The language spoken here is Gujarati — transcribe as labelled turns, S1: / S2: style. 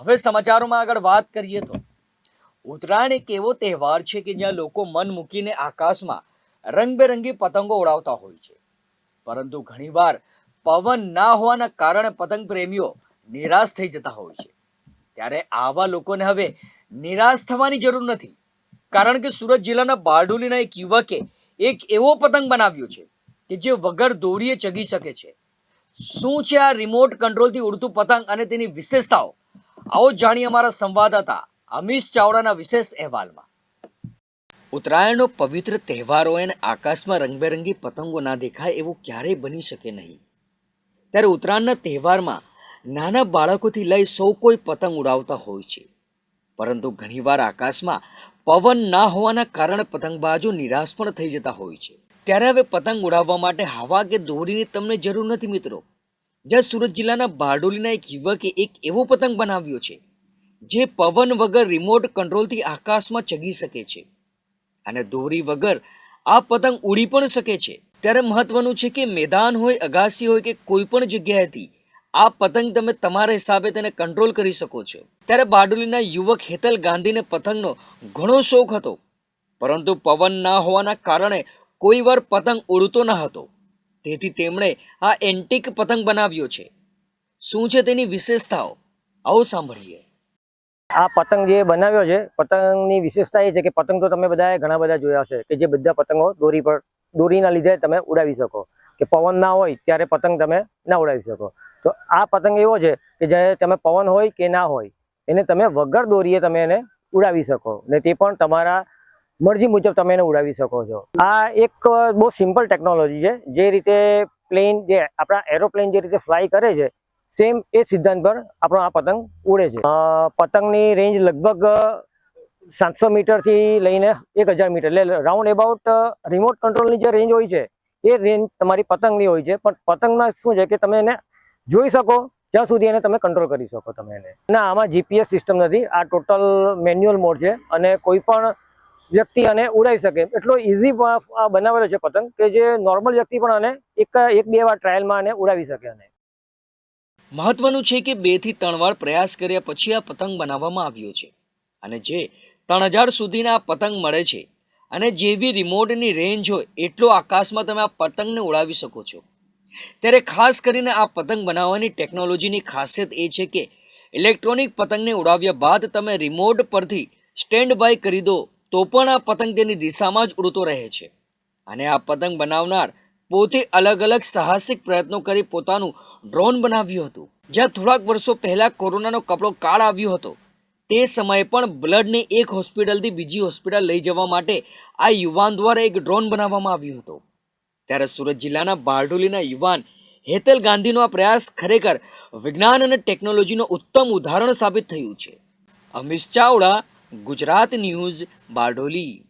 S1: હવે સમાચારોમાં આગળ વાત કરીએ તો ઉત્તરાયણ એક એવો તહેવાર છે કે જ્યાં લોકો મન મૂકીને આકાશમાં રંગબેરંગી પતંગો ઉડાવતા હોય છે. પરંતુ ઘણીવાર પવન ના હોવાના કારણે પતંગ પ્રેમીઓ નિરાશ થઈ જતા હોય છે. ત્યારે આવા લોકોને હવે નિરાશ થવાની જરૂર નથી. કારણ કે સુરત જિલ્લાના બારડોલીના એક યુવકે એક એવો પતંગ બનાવ્યો છે કે જે વગર દોરીએ ચગી શકે છે. શું છે આ રિમોટ કંટ્રોલથી ઉડતું પતંગ અને તેની વિશેષતાઓ? આવો જાણીએ અમારા સંવાદદાતા અમીશ ચાવડાના વિશેષ અહેવાલમાં. ઉત્તરાયણનો પવિત્ર તહેવાર હોય અને આકાશમાં રંગબેરંગી પતંગો ના દેખાય એવું ક્યારેય બની શકે નહીં. ત્યારે ઉત્તરાયણના તહેવારમાં નાના બાળકોથી લઈ સૌ કોઈ પતંગ ઉડાવતા હોય છે. પરંતુ ઘણીવાર આકાશમાં પવન ના હોવાના કારણે પતંગબાજો નિરાશ પણ થઈ જતા હોય છે. ત્યારે હવે પતંગ ઉડાવવા માટે હવા કે દોરીની તમને જરૂર નથી, મિત્રો. જ્યાં સુરત જિલ્લાના બારડોલીના એક યુવકે એક એવો પતંગ બનાવ્યો છે, જે પવન વગર રિમોટ કંટ્રોલથી આકાશમાં ચગી શકે છે અને દોરી વગર આ પતંગ ઉડી પણ શકે છે. ત્યારે મહત્વનું છે કે મેદાન હોય, અગાસી હોય કે કોઈ પણ જગ્યાએથી આ પતંગ તમે તમારા હિસાબે તેને કંટ્રોલ કરી શકો છો. ત્યારે બારડોલીના યુવક હેતલ ગાંધીને પતંગનો ઘણો શોખ હતો, પરંતુ પવન ના હોવાના કારણે કોઈ વાર પતંગ ઉડતો ન હતો. તેથી તેમણે આ એન્ટિક પતંગ બનાવ્યો છે. શું છે તેની વિશેષતાઓ? આવો સાંભળીએ.
S2: આ પતંગ જે બનાવ્યો છે, પતંગની વિશેષતા એ છે કે પતંગ તો તમે બધાએ ઘણા બધા જોયા છે કે જે બધા પતંગો દોરી પર, દોરીના લીધે તમે ઉડાવી શકો. કે પવન ના હોય ત્યારે પતંગ તમે ના ઉડાવી શકો. તો આ પતંગ એવો છે કે જ્યારે તમે પવન હોય કે ના હોય, એને તમે વગર દોરીએ તમે એને ઉડાવી શકો. ને તે પણ તમારા મરજી મુજબ તમે એને ઉડાવી શકો છો. આ એક બહુ સિમ્પલ ટેકનોલોજી છે. જે રીતે પ્લેન જે આપણા એરોપ્લેન જે રીતે ફ્લાય કરે છે સેમ એ સિદ્ધાંત પર આપણો આ પતંગ ઉડે છે. પતંગની રેન્જ લગભગ સાતસો મીટરથી લઈને એક હજાર મીટર. એટલે રાઉન્ડ એબાઉટ રિમોટ કંટ્રોલની જે રેન્જ હોય છે, એ રેન્જ તમારી પતંગની હોય છે. પણ પતંગમાં શું છે કે તમે એને જોઈ શકો, ત્યાં સુધી એને તમે કંટ્રોલ કરી શકો તમે એને. ના, આમાં જીપીએસ સિસ્ટમ નથી. આ ટોટલ મેન્યુઅલ મોડ છે. અને કોઈ પણ વ્યક્તિ આને ઉડાવી શકે. એટલો ઇઝી બનાવેલો છે પતંગ કે જે નોર્મલ વ્યક્તિ પણ આને એક એક, બે વાર ટ્રાયલમાં આને ઉડાવી શકે આને.
S1: મહત્વનું છે કે બેથી ત્રણ વાર પ્રયાસ કર્યા પછી આ પતંગ બનાવવામાં આવ્યો છે. અને જે ત્રણ હજાર સુધીના પતંગ મળે છે અને જેવી રિમોટની રેન્જ હોય એટલો આકાશમાં તમે આ પતંગને ઉડાવી શકો છો. ત્યારે ખાસ કરીને આ પતંગ બનાવવાની ટેકનોલોજીની ખાસિયત એ છે કે ઇલેક્ટ્રોનિક પતંગને ઉડાવ્યા બાદ તમે રિમોટ પરથી સ્ટેન્ડ બાય કરી દો તો પણ આ પતંગ તેની દિશામાં જ ઉડતો રહે છે. અને આ પતંગ બનાવનાર પોતે અલગ અલગ સાહસિક પ્રયત્નો કરી પોતાનું ડ્રોન બનાવ્યું હતું. જ્યાં થોડાક વર્ષો પહેલાં કોરોનાનો કપડો કાળ આવ્યો હતો. તે સમયે પણ બ્લડને એક હોસ્પિટલથી બીજી હોસ્પિટલ લઈ જવા માટે આ યુવાન દ્વારા એક ડ્રોન બનાવવામાં આવ્યું હતું. ત્યારે સુરત જિલ્લાના બારડોલીના યુવાન હેતલ ગાંધીનો આ પ્રયાસ ખરેખર વિજ્ઞાન અને ટેકનોલોજીનો ઉત્તમ ઉદાહરણ સાબિત થયું છે. અમિશ ચાવડા ગુજરાત ન્યૂઝ બારડોલી.